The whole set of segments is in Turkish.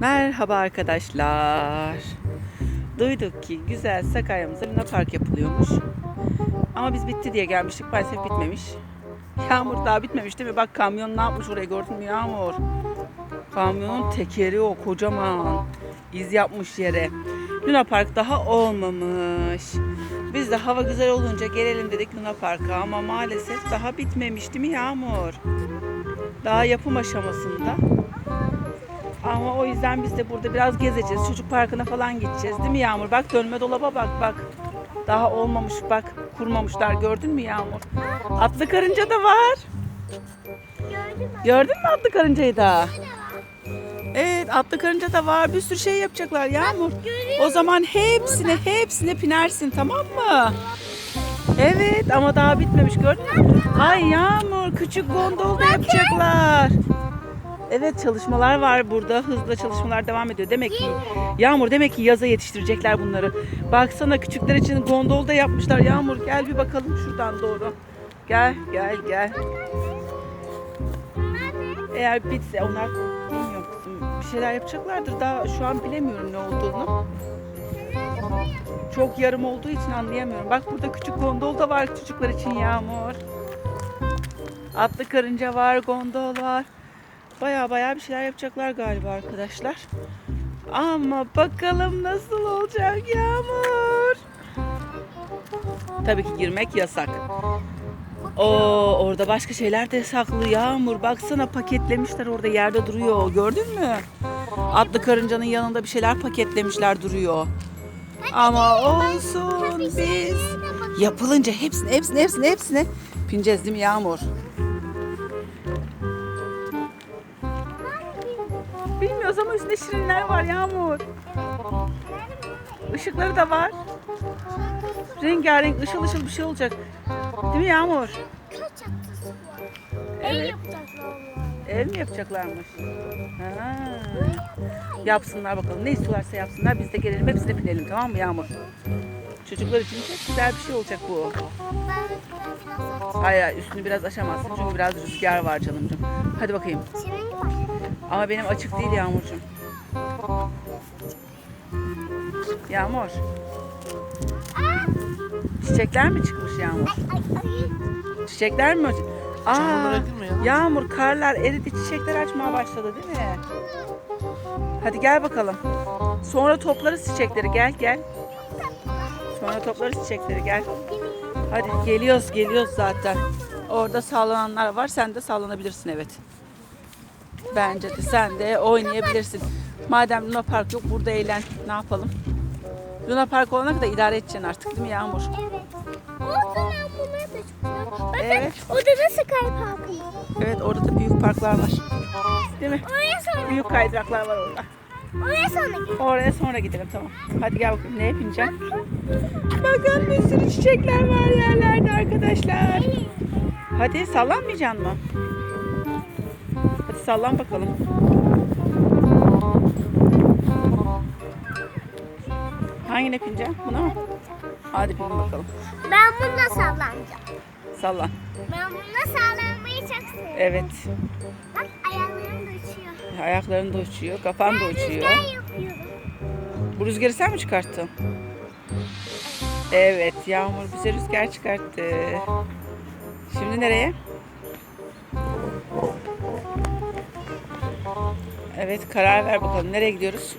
Merhaba arkadaşlar. Duyduk ki güzel Sakarya'mızda Luna Park yapılıyormuş. Ama biz bitti diye gelmiştik. Maalesef bitmemiş. Yağmur daha bitmemiş değil mi? Bak kamyon ne yapmış oraya gördün mü Yağmur? Kamyonun tekeri o kocaman. İz yapmış yere. Luna Park daha olmamış. Biz de hava güzel olunca gelelim dedik Luna Park'a ama maalesef daha bitmemiş değil mi Yağmur? Daha yapım aşamasında. Ama o yüzden biz de burada biraz gezeceğiz. Çocuk parkına falan gideceğiz. Değil mi Yağmur? Bak dönme dolaba bak bak. Daha olmamış bak. Kurmamışlar gördün mü Yağmur? Atlı karınca da var. Gördün mü atlı karıncayı da? Evet atlı karınca da var. Bir sürü şey yapacaklar Yağmur. O zaman hepsine hepsine binersin tamam mı? Evet ama daha bitmemiş gördün mü? Ay Yağmur küçük gondol da yapacaklar. Evet çalışmalar var burada. Hızla çalışmalar devam ediyor. Demek ki Yağmur demek ki yaza yetiştirecekler bunları. Baksana küçükler için gondol da yapmışlar. Yağmur gel bir bakalım şuradan doğru. Gel gel gel. Eğer bitse onlar bilmiyorum kızım. Bir şeyler yapacaklardır. Daha şu an bilemiyorum ne olduğunu. Çok yarım olduğu için anlayamıyorum. Bak burada küçük gondol da var çocuklar için Yağmur. Atlı karınca var, gondol var. Baya baya bir şeyler yapacaklar galiba arkadaşlar. Ama bakalım nasıl olacak Yağmur. Tabii ki girmek yasak. O orada başka şeyler de saklı Yağmur. Baksana paketlemişler orada yerde duruyor. Gördün mü? Atlı karıncanın yanında bir şeyler paketlemişler duruyor. Ama olsun biz yapılınca hepsini hepsini hepsini hepsini bineceğiz değil mi Yağmur? Üstünde şirinler var Yağmur. Işıkları da var. Rengarenk ışıl ışıl bir şey olacak. Değil mi Yağmur? El yapacaklar. Ev mi yapacaklarmış? Ha. Yapsınlar bakalım. Ne istiyorlarsa yapsınlar. Biz de gelelim hepsine binelim tamam mı Yağmur? Çocuklar için çok güzel bir şey olacak bu. Hayır üstünü biraz aşamazsın çünkü biraz rüzgar var canımcığım. Hadi bakayım. var. Ama benim açık değil Yağmurcuğum. Yağmur. Çiçekler mi çıkmış Yağmur? Çiçekler mi? Aa? Yağmur, karlar eridi, çiçekler açmaya başladı değil mi? Hadi gel bakalım. Sonra toplarız çiçekleri. Gel gel. Sonra toplarız çiçekleri. Gel. Hadi geliyoruz, geliyoruz zaten. Orada sallananlar var. Sen de sallanabilirsin evet. Bence de sen de oynayabilirsin. Madem Luna Park yok burada eğlen. Ne yapalım? Luna Park olana kadar idare edeceksin artık değil mi Yağmur? Evet. Olsun ben bunları da çok seviyorum. Bakın Evet. orada da Sky. Evet orada da büyük parklar var. Değil mi? Oraya sonra. Büyük kaydıraklar var orada. Oraya sonra gel. Oraya sonra gidelim tamam. Hadi gel bakalım ne yapacağım? Bakın bir sürü çiçekler var yerlerde arkadaşlar. Hadi sallanmayacaksın mı? Sallan bakalım. Hangine bineceksin? Buna mı? Hadi bin bakalım. Ben bununla sallanacağım. Sallan. Ben bununla sallanmayı çok seviyorum. Evet. Bak ayaklarım da uçuyor. Ayakların da uçuyor, kafan da Ben uçuyor. rüzgar yapıyorum. Bu rüzgarı sen mi çıkarttın? Evet, Yağmur bize rüzgar çıkarttı. Şimdi nereye? Evet, karar ver bakalım. Nereye gidiyoruz?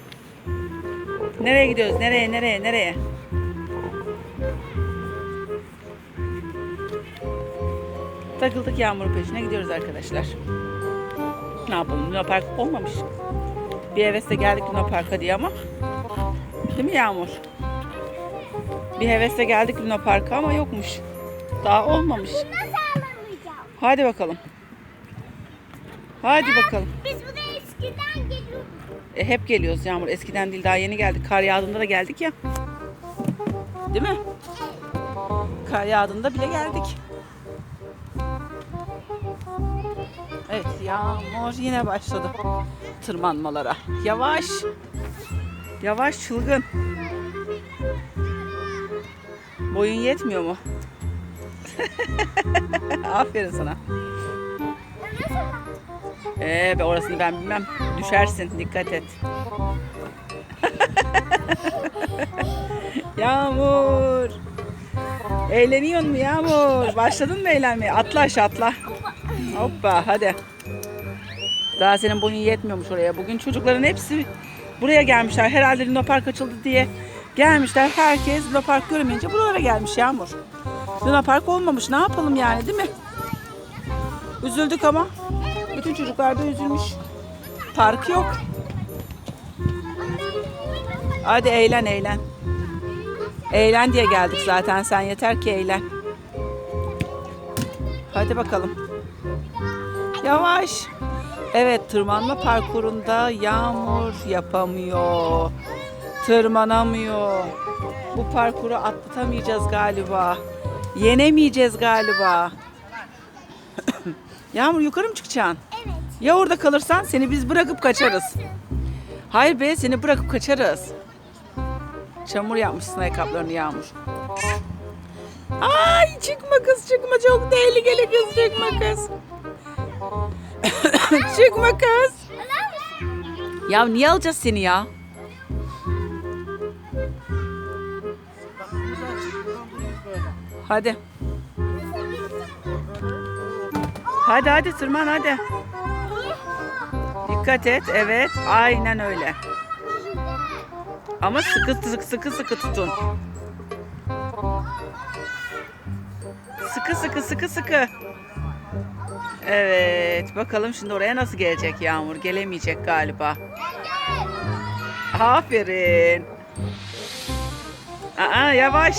Nereye gidiyoruz? Nereye, nereye, nereye? Takıldık Yağmur'un peşine gidiyoruz arkadaşlar. Ne yapalım? Luna Park olmamış. Bir hevesle geldik Luna Park'a diye ama. Değil mi Yağmur? Bir hevesle geldik Luna Park'a ama yokmuş. Daha olmamış. Hadi bakalım. Hadi bakalım. Biz buraya eskiden. E, hep geliyoruz Yağmur. Eskiden değil daha yeni geldik. Kar yağdığında da geldik ya. Değil mi? Kar yağdığında bile geldik. Evet Yağmur yine başladı tırmanmalara. Yavaş. Yavaş çılgın. Boyun yetmiyor mu? Aferin sana. Ee, be orasını ben bilmem. Düşersin. Dikkat et. Yağmur. Eğleniyor mu Yağmur? Başladın mı eğlenmeye? Atla aşağı atla. Hoppa hadi. Daha senin boyun yetmiyormuş oraya. Bugün çocukların hepsi buraya gelmişler. Herhalde Luna Park açıldı diye gelmişler. Herkes Luna Park görmeyince buralara gelmiş Yağmur. Luna Park olmamış. Ne yapalım yani değil mi? Üzüldük ama. Bütün çocuklar da üzülmüş. Park yok. Hadi eğlen eğlen. Eğlen diye geldik zaten. Sen yeter ki eğlen. Hadi bakalım. Yavaş. Evet tırmanma parkurunda yağmur yapamıyor. Tırmanamıyor. Bu parkuru atlatamayacağız galiba. Yenemeyeceğiz galiba. Yağmur yukarı mı çıkacaksın? Ya orada kalırsan seni biz bırakıp kaçarız. Hayır be seni bırakıp kaçarız. Çamur yapmışsın ayakkabılarını Yağmur. Ay çıkma kız çıkma çok tehlikeli kız çıkma kız. çıkma kız. Ya niye alacağız seni ya? Hadi. Hadi hadi tırman hadi. Dikkat et. Evet. Aynen öyle. Ama sıkı sıkı sıkı sıkı tutun. Sıkı sıkı sıkı sıkı. Evet. Bakalım şimdi oraya nasıl gelecek Yağmur? Gelemeyecek galiba. Aferin. Aa yavaş.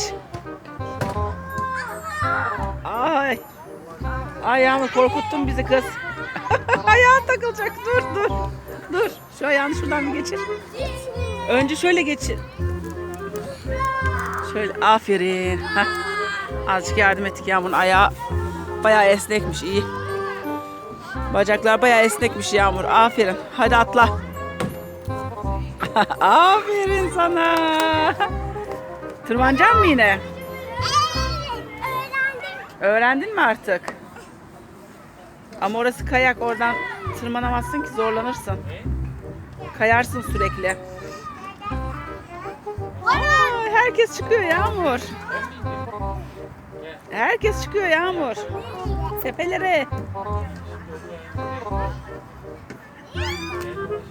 Ay. Ay Yağmur korkuttun bizi kız. Ayağın takılacak. Dur dur. Dur. Şu ayağını şuradan bir geçir. Önce şöyle geçir. Şöyle aferin. Heh. Azıcık yardım ettik Yağmur'un ayağı bayağı esnekmiş iyi. Bacaklar bayağı esnekmiş Yağmur. Aferin. Hadi atla. Aferin sana. Tırmanacak mı yine? Öğrendim. Öğrendin mi artık? Ama orası kayak. Oradan tırmanamazsın ki zorlanırsın. Kayarsın sürekli. Aa, herkes çıkıyor Yağmur. Herkes çıkıyor Yağmur. Tepelere.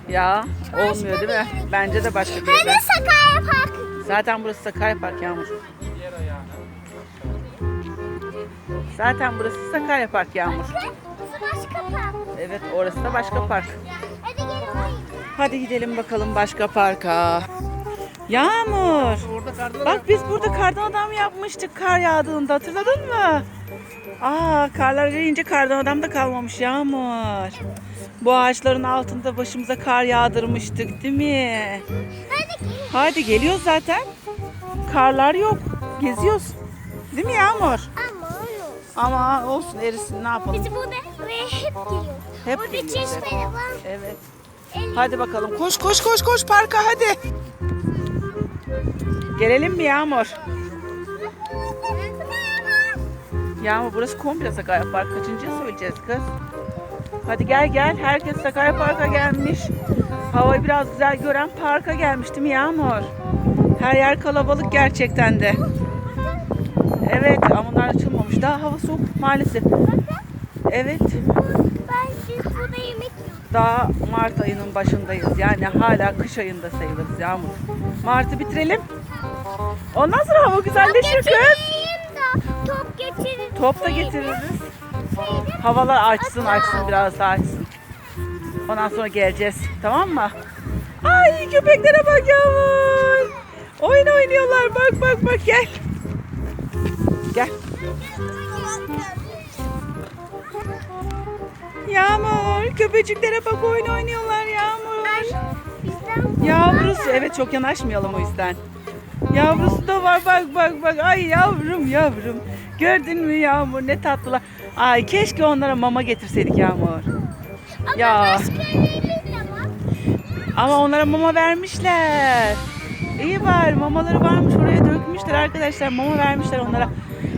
Ya olmuyor değil mi? Bence de başka bir yerde. Sakarya Park. Zaten burası Sakarya Park Yağmur. Zaten burası Sakarya Park Yağmur. Evet orası da başka park. Hadi gelin oraya. Hadi gidelim bakalım başka parka. Yağmur. Bak biz burada kardan adam yapmıştık kar yağdığında hatırladın mı? Aa karlar eriyince kardan adam da kalmamış Yağmur. Bu ağaçların altında başımıza kar yağdırmıştık değil mi? Hadi geliyoruz zaten. Karlar yok. Geziyoruz. Değil mi Yağmur? Ama olsun erisin ne yapalım. Biz burada ve hep geliyoruz. Hep burada geliyoruz, hep. çeşme de var. Evet. Hadi bakalım. Koş koş koş koş parka hadi. Gelelim mi Yağmur? Yağmur burası komple Sakarya Park. Kaçıncıya söyleyeceğiz kız? Hadi gel gel. Herkes Sakarya Park'a gelmiş. Havayı biraz güzel gören parka gelmiş değil mi Yağmur? Her yer kalabalık gerçekten de. Evet ama onlar Daha hava soğuk maalesef. Evet. Ben biz burada yemek yiyoruz. Daha Mart ayının başındayız. Yani hala kış ayında sayılırız Yağmur. Mart'ı bitirelim. Ondan sonra hava güzelleşir kız. Getireyim de top getirin. Top da getiririz. Havalar açsın açsın biraz daha açsın. Ondan sonra geleceğiz. Tamam mı? Ay köpeklere bak Yağmur. Oyun oynuyorlar. Bak bak bak gel. Gel. Yağmur köpeciklere bak oyun oynuyorlar Yağmur. Yavrusu evet çok yanaşmayalım o yüzden. Yavrusu da var bak bak bak. Ay yavrum yavrum. Gördün mü Yağmur ne tatlılar. Ay keşke onlara mama getirseydik Yağmur. Ama Ya. Ama onlara mama vermişler. İyi var mamaları varmış oraya dökmüşler arkadaşlar mama vermişler onlara.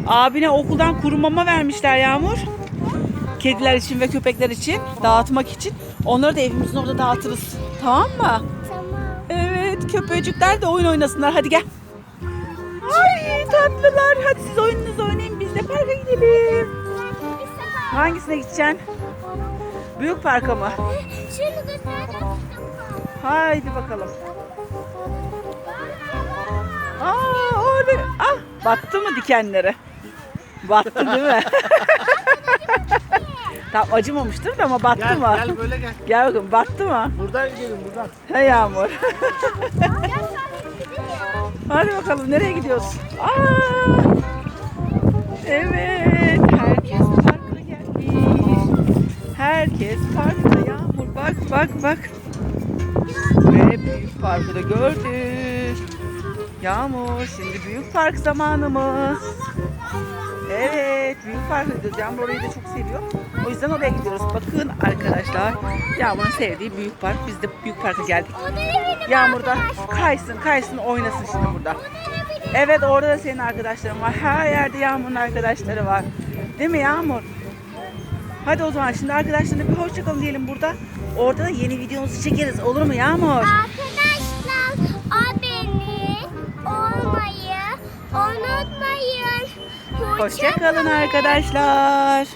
Abine okuldan kuru mama vermişler Yağmur. Kediler için ve köpekler için dağıtmak için. Onları da evimizin orada dağıtırız. Tamam mı? Tamam. Evet köpecikler de oyun oynasınlar. Hadi gel. Ay tatlılar. Hadi siz oyununuzu oynayın. Biz de parka gidelim. Hangisine gideceksin? Büyük parka mı? Şunu göstereceğim. Haydi bakalım. Aa orada. Ah battı mı dikenleri? Battı değil mi? Tam acımamıştır da ama battı Gel mı? gel böyle gel. Gel bakın battı mı? Buradan gidelim buradan. He Yağmur. Hadi bakalım nereye gidiyoruz? Aa! Evet, herkes parka gelmiş. Herkes parkta Yağmur. Bak bak bak. Ve büyük parkı da gördük. Yağmur şimdi büyük park zamanımız. Evet büyük parka gidiyoruz. Yağmur orayı da çok seviyor. O yüzden oraya gidiyoruz. Bakın arkadaşlar Yağmur'un sevdiği büyük park. Biz de büyük parka geldik. O da kaysın kaysın oynasın şimdi burada. Evet orada da senin arkadaşların var. Her yerde Yağmur'un arkadaşları var. Değil mi Yağmur? Hadi o zaman şimdi arkadaşlarına bir hoşçakalın diyelim burada. Orada da yeni videomuzu çekeriz. Olur mu Yağmur? Arkadaşlar Hoşçakalın arkadaşlar.